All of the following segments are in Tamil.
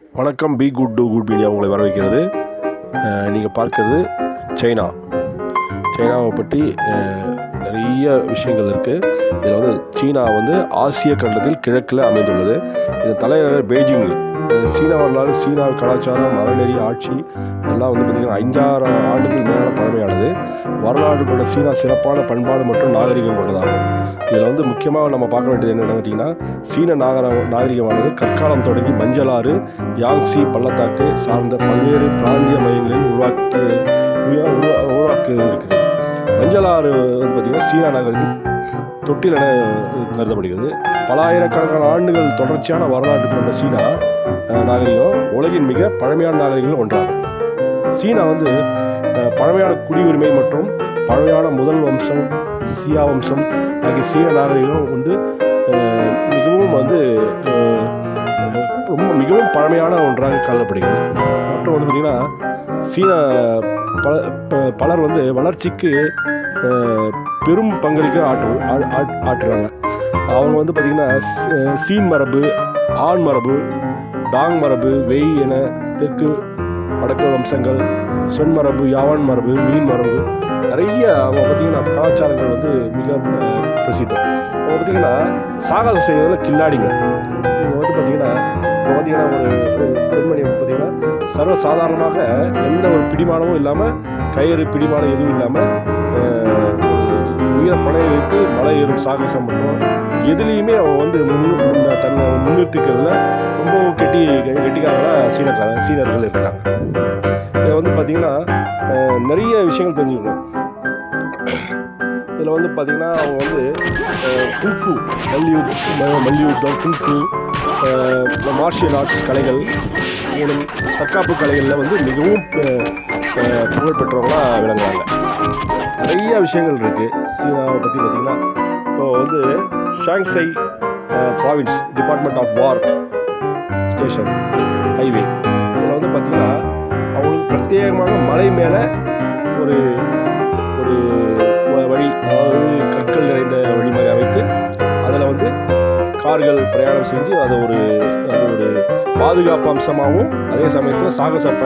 வணக்கம் B good to good media உங்களை வரவேற்கிறது. நீங்கள் பார்க்கறது சைனா. சைனாவை பற்றி நிறைய விஷயங்கள் இருக்குது இதில் வந்து சீனா வந்து ஆசிய கண்டத்தில் கிழக்கில் அமைந்துள்ளது. இதன் தலைநகர் பெய்ஜிங். சீனா சீன வரலாறு சீனா கலாச்சாரம் மரநெறி ஆட்சி எல்லாம் வந்து பார்த்திங்கன்னா ஐந்தாயிரம் ஆண்டுகள் மேலான பழமையானது. வரலாறு கொண்ட சீனா சிறப்பான பண்பாடு மற்றும் நாகரிகம் கொண்டதாகும். இதில் வந்து முக்கியமாக நம்ம பார்க்க வேண்டியது என்னென்னு கேட்டிங்கன்னா சீன நாகர நாகரிகமானது கற்காலம் தொடங்கி மஞ்சளாறு யாங்ஸி பள்ளத்தாக்கு சார்ந்த பல்வேறு பிராந்திய மையங்களில் உருவாக்கி உருவா- உருவா- இருக்கிறது மஞ்சளாறு வந்து பார்த்திங்கன்னா சீனா நகரத்தில் தொட்டில் என கருதப்படுகிறது. பல ஆயிரக்கணக்கான ஆண்டுகள் தொடர்ச்சியான வரலாற்று கொண்ட சீனா நாகரிகம் உலகின் மிக பழமையான நாகரிகங்கள் ஒன்றாகும். சீனா வந்து பழமையான குடியுரிமை மற்றும் பழமையான முதல் வம்சம் சியா வம்சம் ஆகிய சீன நாகரிகம் வந்து மிகவும் வந்து ரொம்ப மிகவும் பழமையான ஒன்றாக கருதப்படுகிறது. மற்றும் வந்து பார்த்திங்கன்னா சீன பல பலர் வந்து வளர்ச்சிக்கு பெரும் பங்களிக்க ஆற்று ஆ- ஆற்றுறாங்க. அவங்க வந்து பார்த்திங்கன்னா சீன் மரபு ஆண் மரபு டாங் மரபு வெய் என தெற்கு வடக்கு வம்சங்கள் சொன் மரபு யாவான் மரபு மீன் மரபு நிறைய அவங்க பார்த்திங்கன்னா கலாச்சாரங்கள் வந்து மிக பிரசித்தம். அவங்க பார்த்திங்கன்னா சாகசம் செய்வதில் கில்லாடிங்க இவங்க வந்து பார்த்திங்கன்னா இப்போ பார்த்திங்கன்னா ஒரு பெண்மணி வந்து பார்த்திங்கன்னா சர்வசாதாரணமாக எந்த ஒரு பிடிமானமும் இல்லாமல் கயிறு பிடிமானம் எதுவும் இல்லாமல் உயிரை பணைய வைத்து மலை ஏறும் சாகசம் மற்றும் எதுலேயுமே அவங்க வந்து முன் தன்னை முன்னிறுத்திக்கிறதுல ரொம்பவும் கெட்டி கெட்டிக்காரங்களாக சீனக்கார சீனர்கள் இருக்கிறாங்க. இதை வந்து பார்த்திங்கன்னா நிறைய விஷயங்கள் தெரிஞ்சுக்கணும். இதில் வந்து பார்த்திங்கன்னா அவங்க வந்து குங்ஃபு மல்யுத் மல்யுத்தம் குங்ஃபு மார்ஷியல் ஆர்ட்ஸ் கலைகள் மேலும் தற்காப்பு கலைகளில் வந்து மிகவும் அஹ், பெற்றவங்களாக புகழ்பெற்றவங்களாக விளங்குறாங்க. நிறைய விஷயங்கள் இருக்குது சீனாவை பற்றி பார்த்திங்கன்னா இப்போ வந்து Shanxi province department of war station highway இதில் வந்து பார்த்திங்கன்னா அவங்களுக்கு பிரத்யேகமாக மலை மேலே ஒரு கார்கள் பிரயாணம் செஞ்சு அதை ஒரு அது ஒரு பாதுகாப்பு அம்சமாகவும் அதே சமயத்தில் சாகச ப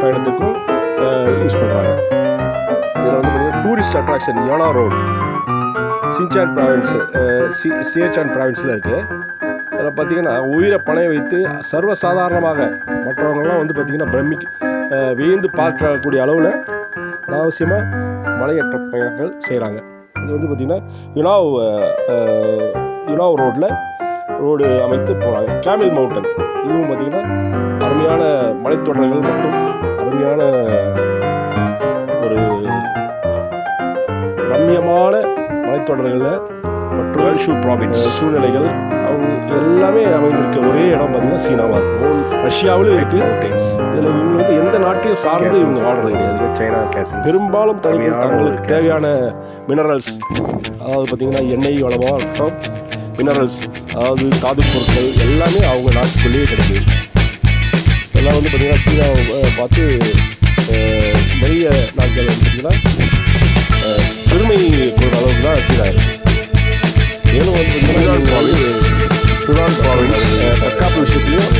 பயணத்துக்கும் யூஸ் பண்ணுறாங்க இதில் வந்து பார்த்திங்கன்னா டூரிஸ்ட் அட்ராக்ஷன் யோனா ரோடு சின்சான் ப்ராவின்ஸ் சி சியச்சான் ப்ராவின்ஸில் இருக்குது அதில் பார்த்தீங்கன்னா உயிரை பணைய வைத்து சர்வசாதாரணமாக மற்றவங்களாம் வந்து பார்த்திங்கன்னா பிரமிக் வியந்து பார்க்கக்கூடிய அளவில் அனாவசியமாக மலையற்ற பயணங்கள் செய்கிறாங்க இது வந்து பார்த்திங்கன்னா யுனாவ் யுனாவ் ரோட்டில் ரோடு அமைத்து போகிறாங்க கேமில் மவுண்டன் இதுவும் பார்த்திங்கன்னா அருமையான மலைத்தொடர்கள் மற்றும் அருமையான ஒரு ரம்மியமான மலைத்தொடர்களில் மற்றும் வேல்ஷூ ப்ராவின்ஸ் சூழ்நிலைகள். அவங்க எல்லாமே அமைந்திருக்க ஒரே இடம் பார்த்தீங்கன்னா சீனாவாக இருக்கும் ரஷ்யாவிலும் இருக்குது இதில் இவங்க வந்து எந்த நாட்டையும் சார்ந்து இவங்க வாழ்றது கிடையாது. சைனா கேசல்ஸ் பெரும்பாலும் தங்களுக்கு ஒரு தேவையான மினரல்ஸ் அதாவது பார்த்தீங்கன்னா எண்ணெய் வளமாக இருக்கட்டும் மினரல்ஸ் அதாவது தாது பொருட்கள் எல்லாமே அவங்க நாட்டுக்குள்ளேயே கிடைக்குது இதெல்லாம் வந்து பார்த்தீங்கன்னா சீனாவை பார்த்து நிறைய நாட்கள் வந்து பார்த்தீங்கன்னா பெருமை கொள்கிற அளவுக்கு தான் சீனா இருக்கு. மேலும் வந்து சுடான் ப்ராவின்ஸ் தற்காப்பு விஷயத்துலையும்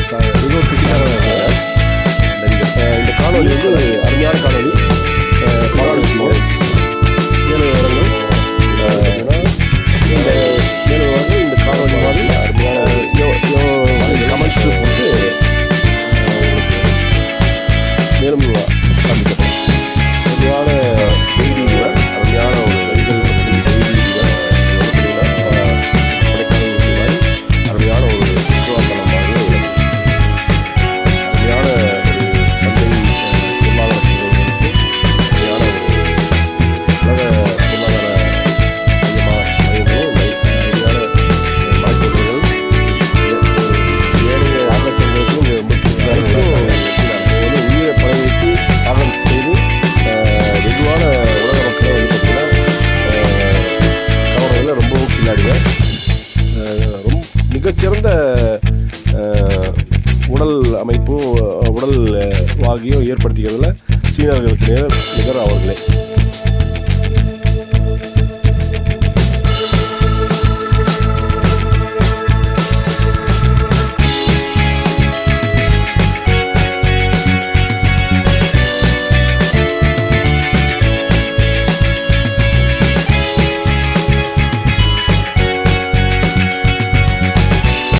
அமைப்பும் உடல் வாகியும் ஏற்படுத்திக்கிறதுல சீனர்களுக்கு நிகர் நிகர் அவர்களே